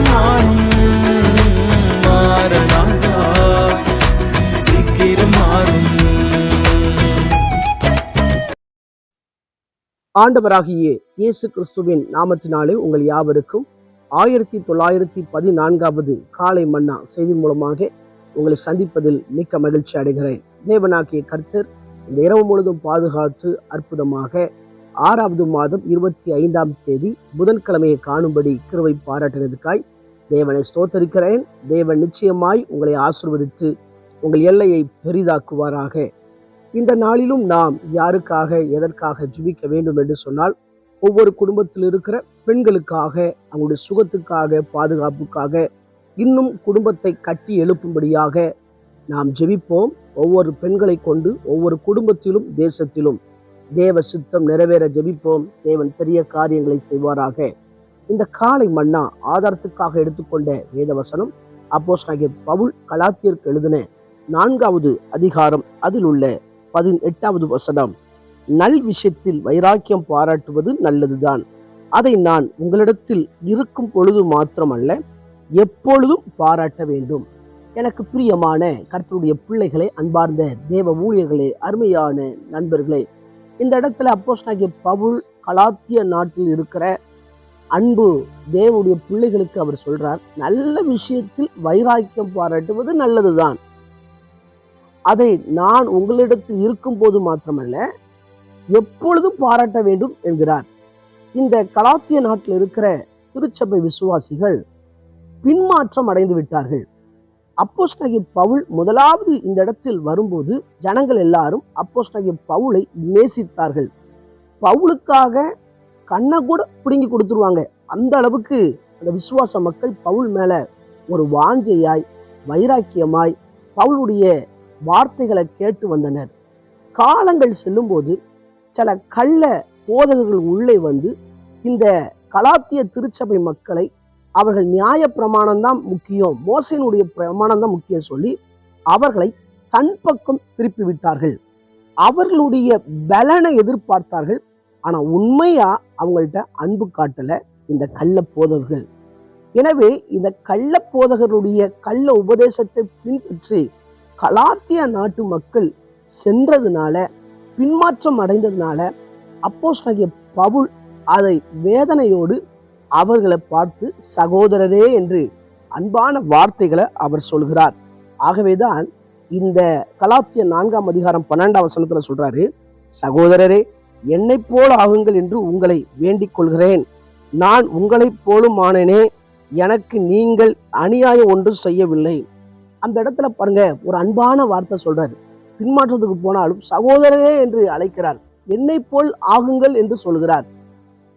மாறும் சீக்கிரம் மாறும். ஆண்டவராகிய இயேசு கிறிஸ்துவின் நாமத்தினாலே உங்கள் யாவருக்கும் ஆயிரத்தி தொள்ளாயிரத்தி பதினான்காவது காலை மன்னா செய்தி மூலமாக உங்களை சந்திப்பதில் மிக்க மகிழ்ச்சி அடைகிறேன். தேவனாகிய கர்த்தர் இந்த இரவு முழுதும் பாதுகாத்து அற்புதமாக ஆறாவது மாதம் இருபத்தி ஐந்தாம் தேதி புதன்கிழமையை காணும்படி கிருவை பாராட்டினதுக்காய் தேவனை ஸ்தோத்தரிக்கிறேன். தேவன் நிச்சயமாய் உங்களை ஆசிர்வதித்து உங்கள் எல்லையை பெரிதாக்குவாராக. இந்த நாளிலும் நாம் யாருக்காக எதற்காக ஜெபிக்க வேண்டும் என்று சொன்னால் ஒவ்வொரு குடும்பத்தில் இருக்கிற பெண்களுக்காக அவங்களுடைய சுகத்துக்காக பாதுகாப்புக்காக இன்னும் குடும்பத்தை கட்டி எழுப்பும்படியாக நாம் ஜெபிப்போம். ஒவ்வொரு பெண்களை கொண்டு ஒவ்வொரு குடும்பத்திலும் தேசத்திலும் தேவ சுத்தம் நிறைவேற ஜெபிப்போம். தேவன் பெரிய காரியங்களை செய்வாராக. இந்த காலை மன்னா ஆதாரத்துக்காக எடுத்துக்கொண்ட வேதவசனம் அப்போஸ் பவுல் கலாத்தியருக்கு எழுதின நான்காவது அதிகாரம். அதில் உள்ள பதினெட்டாவது வசனம். நல் விஷயத்தில் வைராக்கியம் பாராட்டுவது நல்லதுதான். அதை நான் உங்களிடத்தில் இருக்கும் பொழுது மாத்திரமல்ல எப்பொழுதும் பாராட்ட வேண்டும். எனக்கு பிரியமான கர்த்தருடைய பிள்ளைகளை அன்பார்ந்த தேவ ஊழியர்களே அருமையான நண்பர்களே இந்த இடத்துல அப்போஸ் பவுல் கலாத்திய நாட்டில் இருக்கிற அன்பு தேவனுடைய பிள்ளைகளுக்கு அவர் சொல்றார் நல்ல விஷயத்தில் வைராக்கியம் பாராட்டுவது நல்லதுதான். அதை நான் உங்களிடத்தில் இருக்கும் போது மாத்திரமல்ல எப்பொழுதும் பாராட்ட வேண்டும் என்கிறார். இந்த கலாத்திய நாட்டில் இருக்கிற திருச்சபை விசுவாசிகள் பின்மாற்றம் அடைந்து விட்டார்கள். அப்போஸ்டகி பவுல் முதலாவது இந்த இடத்தில் வரும்போது ஜனங்கள் எல்லாரும் அப்போஸ்டகி பவுலை நேசித்தார்கள். பவுலுக்காக கண்ணை கூட பிடுங்கி கொடுத்துருவாங்க. அந்த அளவுக்கு அந்த விசுவாச மக்கள் பவுல் மேல ஒரு வாஞ்சையாய் வைராக்கியமாய் பவுலுடைய வார்த்தைகளை கேட்டு வந்தனர். காலங்கள் செல்லும்போது சில கள்ள போதகர்கள் உள்ளே வந்து இந்த கலாத்திய திருச்சபை மக்களை அவர்கள் நியாய பிரமாணம் தான் முக்கியம். மோசையினுடைய பிரமாணம் தான் முக்கியம் சொல்லி அவர்களை தன் பக்கம் திருப்பி விட்டார்கள். அவர்களுடைய பலனை எதிர்பார்த்தார்கள். ஆனா உண்மையா அவங்கள்ட்ட அன்பு காட்டல இந்த கள்ள போதகர்கள். எனவே இந்த கள்ள போதகருடைய கள்ள உபதேசத்தை பின்பற்றி கலாத்திய நாட்டு மக்கள் சென்றதுனால பின்மாற்றம் அடைந்ததுனால அப்போஸ்தலனாகிய பவுல் அதை வேதனையோடு அவர்களை பார்த்து சகோதரரே என்று அன்பான வார்த்தைகளை அவர் சொல்கிறார். ஆகவேதான் இந்த கலாத்திய நான்காம் அதிகாரம் பன்னெண்டாம் வசனத்துல சொல்றாரு சகோதரரே என்னை போல ஆகுங்கள் என்று உங்களை வேண்டிக் கொள்கிறேன். நான் உங்களைப் போலும் ஆனேனே எனக்கு நீங்கள் அநியாயம் ஒன்றும் செய்யவில்லை. அந்த இடத்துல பாருங்க ஒரு அன்பான வார்த்தை சொல்றாரு. பின்மாற்றத்துக்கு போனாலும் சகோதரரே என்று அழைக்கிறார். என்னை போல் ஆகுங்கள் என்று சொல்கிறார்.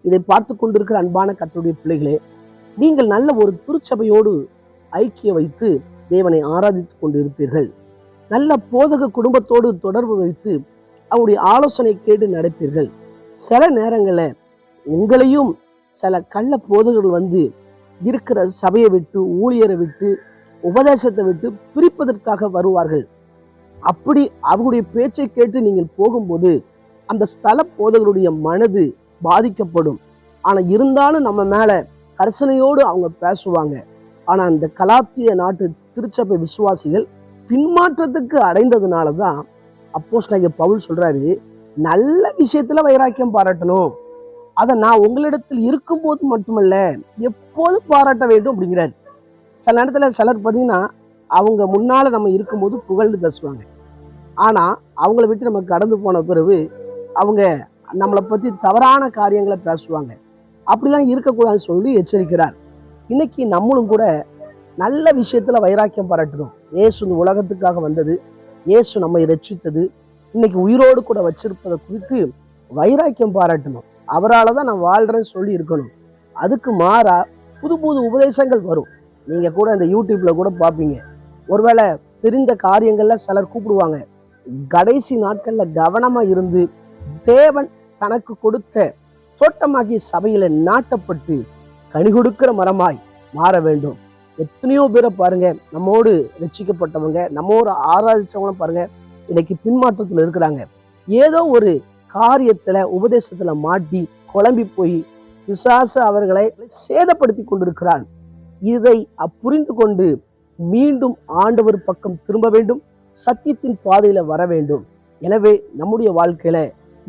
இதை பார்த்து கொண்டிருக்கிற அன்பான கற்றுடைய பிள்ளைகளே நீங்கள் நல்ல ஒரு திருச்சபையோடு ஐக்கிய வைத்து தேவனை ஆராதித்துக் கொண்டிருப்பீர்கள். நல்ல போதக குடும்பத்தோடு தொடர்பு வைத்து அவருடைய ஆலோசனை கேட்டு நடப்பீர்கள். சில நேரங்களில் உங்களையும் சில கள்ள போதகர்கள் வந்து இருக்கிற சபையை விட்டு ஊழியரை விட்டு உபதேசத்தை விட்டு பிரிப்பதற்காக வருவார்கள். அப்படி அவருடைய பேச்சை கேட்டு நீங்கள் போகும்போது அந்த ஸ்தல போதகருடைய மனது பாதிக்கப்படும். ஆனால் இருந்தாலும் நம்ம மேலே கர்சனையோடு அவங்க பேசுவாங்க. ஆனால் அந்த கலாத்திய நாட்டு திருச்சபை விசுவாசிகள் பின்மாற்றத்துக்கு அடைந்ததுனால தான் அப்போஸ் பவுல் சொல்கிறாரு நல்ல விஷயத்தில் வைராக்கியம் பாராட்டணும். அதை நான் உங்களிடத்தில் இருக்கும்போது மட்டுமல்ல எப்போது பாராட்ட வேண்டும்? அப்படிங்கிறார். சில நேரத்தில் சிலர் பார்த்தீங்கன்னா அவங்க முன்னால் நம்ம இருக்கும்போது புகழ்ந்து பேசுவாங்க. ஆனால் அவங்கள விட்டு நம்ம கடந்து போன பிறகு அவங்க நம்மளை பற்றி தவறான காரியங்களை பேசுவாங்க. அப்படிலாம் இருக்கக்கூடாதுன்னு சொல்லி எச்சரிக்கிறார். இன்னைக்கு நம்மளும் கூட நல்ல விஷயத்தில் வைராக்கியம் பாராட்டணும். ஏசு இந்த உலகத்துக்காக வந்தது. ஏசு நம்மை ரட்சித்தது. இன்னைக்கு உயிரோடு கூட வச்சிருப்பதை குறித்து வைராக்கியம் பாராட்டணும். அவரால் தான் நான் வாழ்கிறேன்னு சொல்லி இருக்கணும். அதுக்கு மாறா புது புது உபதேசங்கள் வரும். நீங்கள் கூட இந்த யூடியூப்பில் கூட பார்ப்பீங்க ஒருவேளை தெரிந்த காரியங்களில் சிலர் கூப்பிடுவாங்க. கடைசி நாட்களில் கவனமாக இருந்து தேவன் தனக்கு கொடுத்த தோட்டமாகிய சபையில நாட்டப்பட்டு கனி கொடுக்கிற மரமாய் மாற வேண்டும். எத்தனையோ பேரை பாருங்க நம்மோடு ரட்சிக்கப்பட்டவங்க நம்மோடு ஆராதிச்சவங்களும் பாருங்க இன்னைக்கு பின்மாற்றத்தில் இருக்கிறாங்க. ஏதோ ஒரு காரியத்துல உபதேசத்துல மாட்டி குழம்பி போய் பிசாசு அவர்களை சேதப்படுத்தி கொண்டிருக்கிறான். இதை புரிந்து கொண்டு மீண்டும் ஆண்டவர் பக்கம் திரும்ப வேண்டும் சத்தியத்தின் பாதையில வர வேண்டும். எனவே நம்முடைய வாழ்க்கையில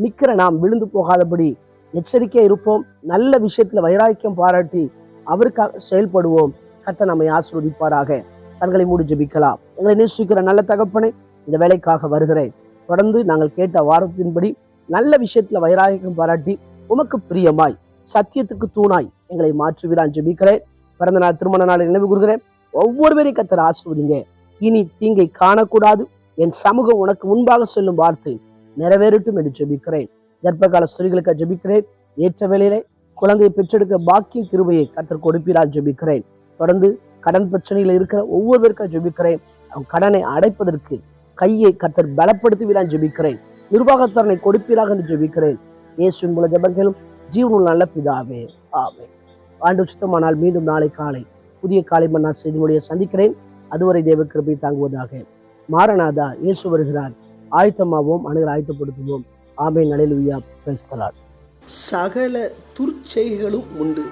நிக்கிற நாம் விழுந்து போகாதபடி எச்சரிக்கை இருப்போம். நல்ல விஷயத்துல வைராக்கியம் பாராட்டி அவருக்காக செயல்படுவோம். கத்த நம்மை ஆசீர்வதிப்பாராக. கண்களை மூடி ஜெபிக்கலாம். எங்களை நேசிக்கிற நல்ல தகப்பனை இந்த வேலைக்காக வருகிறேன். தொடர்ந்து நாங்கள் கேட்ட வாரத்தின்படி நல்ல விஷயத்துல வைராகியம் பாராட்டி உமக்கு பிரியமாய் சத்தியத்துக்கு தூணாய் எங்களை மாற்றுகிறான் ஜபிக்கிறேன். பிறந்த நாள் திருமண நாளை நினைவு கூறுகிறேன். ஒவ்வொருவரையும் கத்தர் ஆசிர்வதிங்க. இனி தீங்கை காணக்கூடாது. என் சமூகம் உனக்கு முன்பாக சொல்லும் வார்த்தை. நிறைவேறட்டும் என்று ஜெபிக்கிறேன். கர்ப்பகால ஸ்திரீகளுக்கு ஜெபிக்கிறேன். ஏற்ற வேளையிலே குழந்தையை பெற்றெடுக்க பாக்கிய கிருபையை கத்தர் கொடுப்பீரால் ஜெபிக்கிறேன். தொடர்ந்து கடன் பிரச்சனையில் இருக்கிற ஒவ்வொருவருக்கும் ஜெபிக்கிறேன். அவன் கடனை அடைப்பதற்கு கையை கத்தர் பலப்படுத்துவீரான் ஜெபிக்கிறேன். நிர்வாகத்தரனை கொடுப்பீராக என்று ஜெபிக்கிறேன். இயேசுவின் மூல ஜபங்களும் ஜீவனுள்ள நல்ல பிதாவே. ஆமே ஆண்டு சுத்தமானால் மீண்டும் நாளை காலை புதிய காலை மன்னா செய்தி மொழியை சந்திக்கிறேன். அதுவரை தேவ கிருபை தாங்குவதாக. மாரநாதா இயேசு வருகிறார். ஆயத்தமாவோம் அணுகளை ஆயத்தப்படுத்துவோம். ஆமை நலைலுவியா பேசுகிறார் சகல துர்ச்செய்களும் உண்டு.